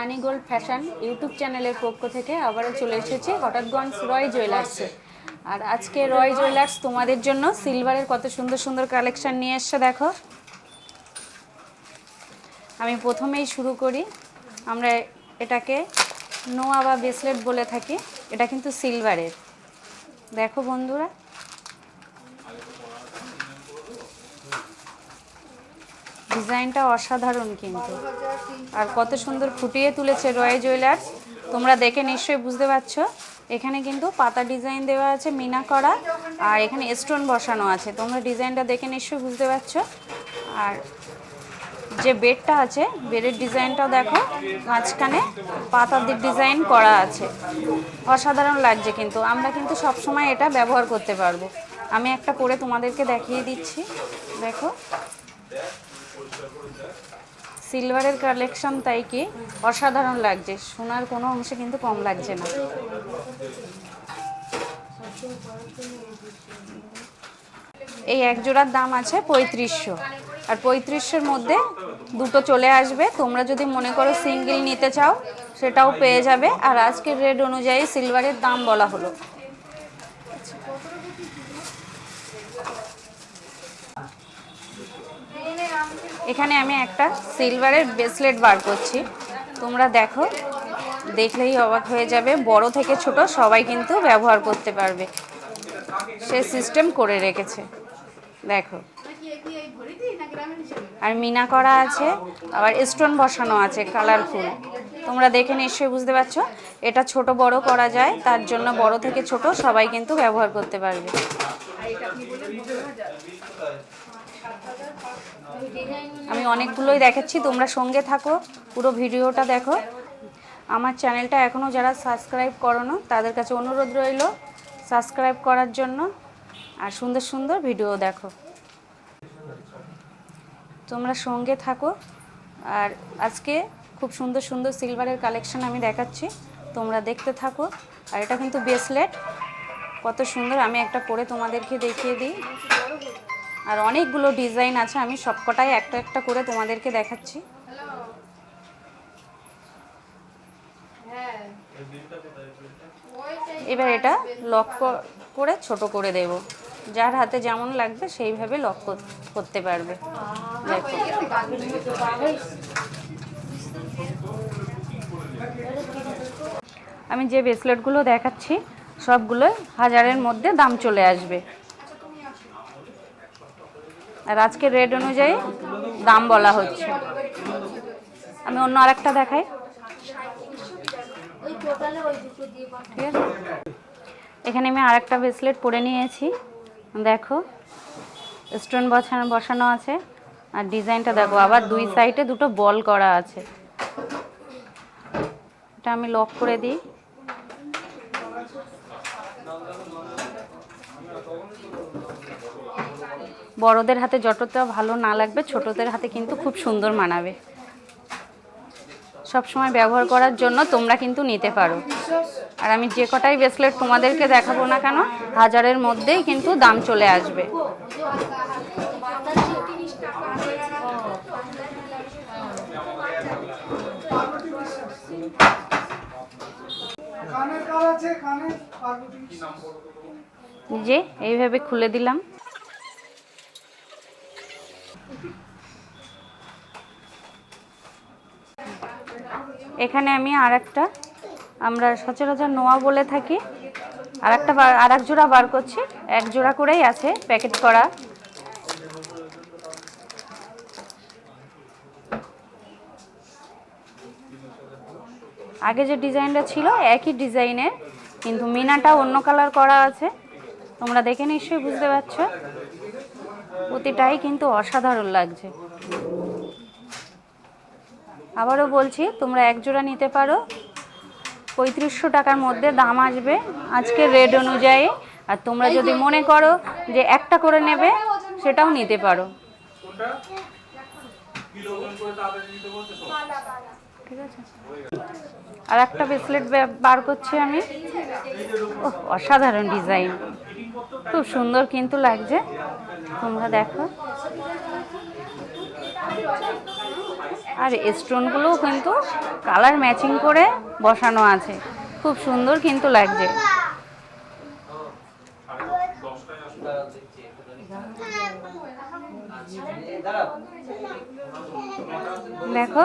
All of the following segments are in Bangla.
Rani gold fashion YouTube চ্যানেলের পক্ষ থেকে আবারও চলে এসেছি হঠাৎগঞ্জ রয় জুয়েলার্সে আর আজকে রয় জুয়েলার্স তোমাদের জন্য সিলভারের কত সুন্দর সুন্দর কালেকশন নিয়ে এসছে, দেখো। আমি প্রথমেই শুরু করি। আমরা এটাকে নোয়া বা ব্রেসলেট বলে থাকি, এটা কিন্তু সিলভারের। দেখো বন্ধুরা ডিজাইনটা অসাধারণ কিন্তু। আর কত সুন্দর ফুটিয়ে তুলেছে রয় জুয়েলার্স। তোমরা দেখে নিশ্চয়ই বুঝতে পারছ। এখানে কিন্তু পাতা ডিজাইন দেওয়া আছে, মিনা করা, আর এখানে স্টোন বসানো আছে। তোমরা ডিজাইনটা দেখে নিশ্চয়ই বুঝতে পারছ। আর যে বেডটা আছে, বেডের ডিজাইনটাও দেখো, মাঝখানে পাতাদের ডিজাইন করা আছে। অসাধারণ লাগছে কিন্তু। আমরা কিন্তু সব সময় এটা ব্যবহার করতে পারব। আমি একটা করে তোমাদেরকে দেখিয়ে দিচ্ছি। দেখো সিলভারের কালেকশন তাই কি? অসাধারণ লাগছে। সোনার কোনো অংশে কিন্তু কম লাগছে না। এই এক জোড়ার দাম আছে পঁয়ত্রিশশো। আর পঁয়ত্রিশশোর মধ্যে দুটো চলে আসবে। তোমরা যদি মনে করো সিঙ্গেল নিতে চাও, সেটাও পেয়ে যাবে। আর আজকের রেট অনুযায়ী সিলভারের দাম বলা হলো। এখানে আমি একটা সিলভারের ব্রেসলেট বার করছি। তোমরা দেখো, দেখলেই অবাক হয়ে যাবে, বড় থেকে ছোট সবাই কিন্তু ব্যবহার করতে পারবে। সে সিস্টেম করে রেখেছে। দেখো। আর মিনা করা আছে, আবার স্টোন বসানো আছে কালারফুল তোমরা দেখে নিশ্চয়ই বুঝতে পারছ, এটা ছোট বড় করা যায়, তার জন্য বড় থেকে ছোট সবাই কিন্তু ব্যবহার করতে পারবে। আমি অনেকগুলোই দেখাচ্ছি, তোমরা সঙ্গে থাকো, পুরো ভিডিওটা দেখো। আমার চ্যানেলটা এখনও যারা সাবস্ক্রাইব করো তাদের কাছে অনুরোধ রইল, সাবস্ক্রাইব করার জন্য, আর সুন্দর সুন্দর ভিডিও দেখো। তোমরা সঙ্গে থাকো, আর আজকে খুব সুন্দর সুন্দর সিলভারের কালেকশন আমি দেখাচ্ছি, তোমরা দেখতে থাকো, আর এটা কিন্তু ব্রেসলেট, কত সুন্দর, আমি একটা করে তোমাদেরকে দেখিয়ে দিই। আর অনেকগুলো ডিজাইন আছে, আমি সবকটাই একটা একটা করে তোমাদেরকে দেখাচ্ছি। এবার এটা লক করে ছোট করে দেব। যার হাতে যেমন লাগবে সেইভাবে লক করতে পারবে। আমি যে ব্রেসলেটগুলো দেখাচ্ছি সবগুলো হাজারের মধ্যে দাম চলে আসবে। আর আজকের রেট অনুযায়ী দাম বলা হচ্ছে। আমি অন্য আরেকটা দেখাই। ঠিক আছে? এখানে আমি আরেকটা ব্রেসলেট পরে নিয়েছি। দেখো স্টোন বসানো বসানো আছে। আর ডিজাইনটা দেখো, আবার দুই সাইডে দুটো বল করা আছে। এটা আমি লক করে দিই। বড়দের হাতে যতটা ভালো না লাগবে ছোটদের হাতে কিন্তু খুব সুন্দর মানাবে। সব সময় ব্যবহার করার জন্য তোমরা কিন্তু নিতে পারো। আর আমি যে কটাই ব্রেসলেট তোমাদেরকে দেখাবো না কেন হাজারের মধ্যেই কিন্তু দাম চলে আসবে। যে এইভাবে খুলে দিলাম। এখানে আমি আর একটা আমরা সচরাচর নোয়া বলে থাকি। আর একটা আর এক জোড়া বার করছি, এক জোড়া করেই আছে প্যাকেট করা। আগে যে ডিজাইনটা ছিল, একই ডিজাইনের কিন্তু মিনাটা অন্য কালার করা আছে। তোমরা দেখে নিশ্চয়ই বুঝতে পারছ। প্রতিটাই কিন্তু অসাধারণ লাগছে। আবারও বলছি, তোমরা এক জোড়া নিতে পারো। পঁয়ত্রিশশো টাকার মধ্যে দাম আসবে আজকে রেট অনুযায়ী। আর তোমরা যদি মনে করো যে একটা করে নেবে, সেটাও নিতে পারো। আর একটা ব্রেসলেট বার করছি আমি। অসাধারণ ডিজাইন খুব সুন্দর কিন্তু লাগছে। তোমরা দেখো। আর স্টোনগুলোও কিন্তু কালার ম্যাচিং করে বসানো আছে। খুব সুন্দর কিন্তু লাগছে। দেখো।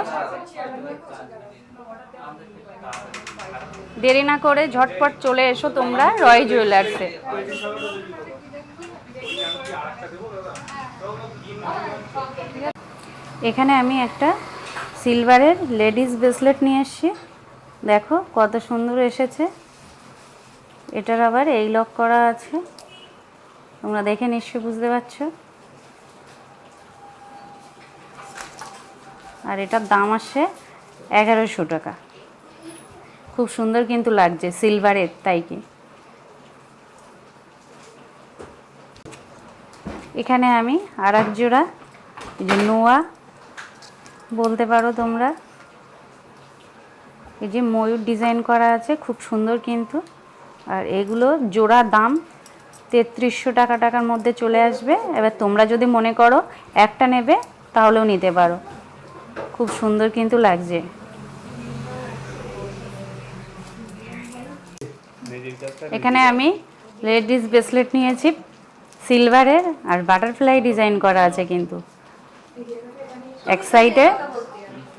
দেরি না করে ঝটপট চলে এসো তোমরা রয় জুয়েলার্সে। এখানে আমি একটা সিলভারের লেডিস ব্রেসলেট নিয়ে এসেছি। দেখো কত সুন্দর এসেছে। এটার আবার এই লক করা আছে। তোমরা দেখে নিশ্চয়ই বুঝতে পারছ। আর এটার দাম আসছে এগারোশো টাকা। খুব সুন্দর কিন্তু লাগছে সিলভারের, তাই কি? এখানে আমি আর এক জোড়া নোয়া বলতে পারো তোমরা। এই যে ময়ূর ডিজাইন করা আছে, খুব সুন্দর কিন্তু। আর এগুলো জোড়া দাম তেত্রিশশো টাকা টাকার মধ্যে চলে আসবে। এবার তোমরা যদি মনে করো একটা নেবে, তাহলেও নিতে পারো। খুব সুন্দর কিন্তু লাগছে। এখানে আমি লেডিস ব্রেসলেট নিয়েছি সিলভারের আর বাটারফ্লাই ডিজাইন করা আছে কিন্তু। এক সাইডে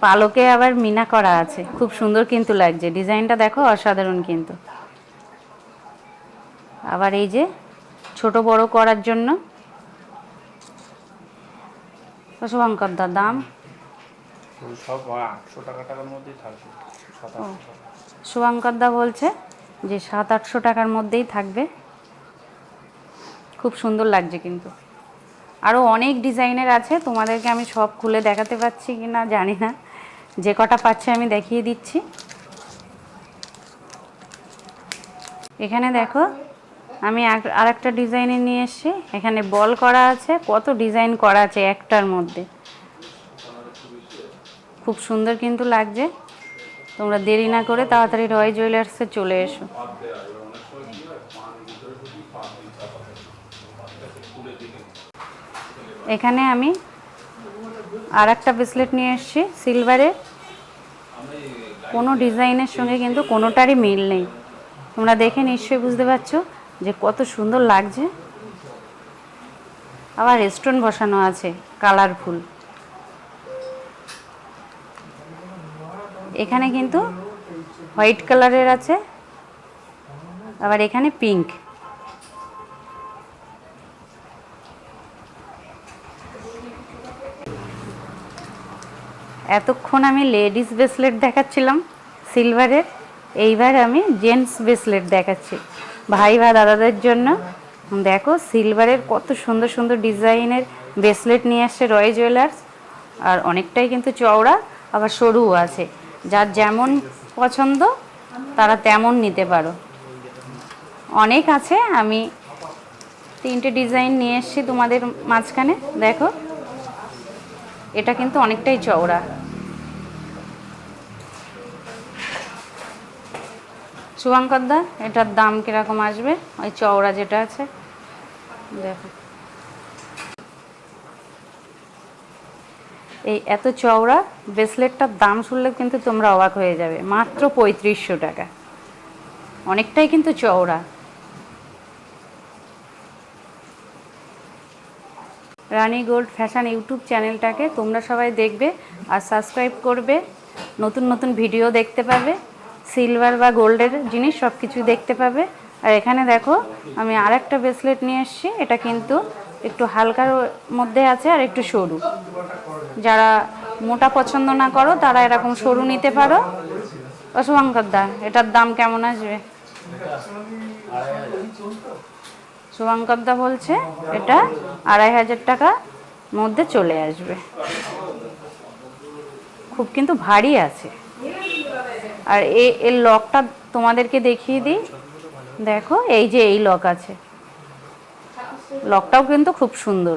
পালকে আবার মিনা করা আছে। খুব সুন্দর কিন্তু লাগছে। ডিজাইনটা দেখো অসাধারণ কিন্তু। আবার এই যে ছোট বড় করার জন্য শুভঙ্কর দা দাম। শুভঙ্কর দা বলছে যে সাত আটশো টাকার মধ্যেই থাকবে। খুব সুন্দর লাগছে কিন্তু। আরও অনেক ডিজাইনের আছে, তোমাদেরকে আমি সব খুলে দেখাতে পাচ্ছি কি না জানি না। যে কটা পাচ্ছে আমি দেখিয়ে দিচ্ছি। এখানে দেখো, আমি আর একটা ডিজাইনে নিয়ে এসেছি। এখানে বল করা আছে, কত ডিজাইন করা আছে একটার মধ্যে। খুব সুন্দর কিন্তু লাগছে। তোমরা দেরি না করে তাড়াতাড়ি রয় জুয়েলার্সে চলে এসো। এখানে আমি আর একটা ব্রেসলেট নিয়ে এসেছি সিলভারের কোনো ডিজাইনের সঙ্গে কিন্তু কোনোটারই মিল নেই। তোমরা দেখে নিশ্চয়ই বুঝতে পারছ যে কত সুন্দর লাগছে। আবার স্টোন বসানো আছে কালারফুল এখানে কিন্তু হোয়াইট কালারের আছে, আবার এখানে পিঙ্ক এতক্ষণ আমি লেডিস ব্রেসলেট দেখাচ্ছিলাম, সিলভারের। এইবার আমি জেন্টস ব্রেসলেট দেখাচ্ছি। ভাই বা দাদাদের জন্য। দেখো, সিলভারের কত সুন্দর সুন্দর ডিজাইনের ব্রেসলেট নিয়ে আসছে রয় জুয়েলার্স। আর অনেকটাই কিন্তু চওড়া, আবার সরুও আছে। যার যেমন পছন্দ, তারা তেমন নিতে পারো। অনেক আছে, আমি তিনটে ডিজাইন নিয়ে এসেছি তোমাদের মাঝখানে। দেখো এটা কিন্তু অনেকটাই চওড়া। শুভঙ্কর দা, এটার দাম কীরকম আসবে? ওই চওড়া যেটা আছে। দেখো। এই এত চওড়া, ব্রেসলেটটার দাম শুনলে কিন্তু তোমরা অবাক হয়ে যাবে। মাত্র পঁয়ত্রিশশো টাকা। অনেকটাই কিন্তু চওড়া। রানী গোল্ড ফ্যাশন ইউটিউব চ্যানেলটাকে তোমরা সবাই দেখবে আর সাবস্ক্রাইব করবে। নতুন নতুন ভিডিও দেখতে পাবে। সিলভার বা গোল্ডের জিনিস সব কিছু দেখতে পাবে। আর এখানে দেখো, আমি আর একটা ব্রেসলেট নিয়ে এসেছি। এটা কিন্তু একটু হালকার মধ্যে আছে আর একটু সরু। যারা মোটা পছন্দ না করো, তারা এরকম সরু নিতে পারো। অশুভঙ্কর দা এটার দাম কেমন আসবে? শুভঙ্কর দা বলছে এটা আড়াই হাজার টাকা মধ্যে চলে আসবে। খুব কিন্তু ভারী আছে। আর এ, এর লকটা তোমাদেরকে দেখিয়ে দিই। দেখো, এই যে এই লক আছে। লকটাও কিন্তু খুব সুন্দর।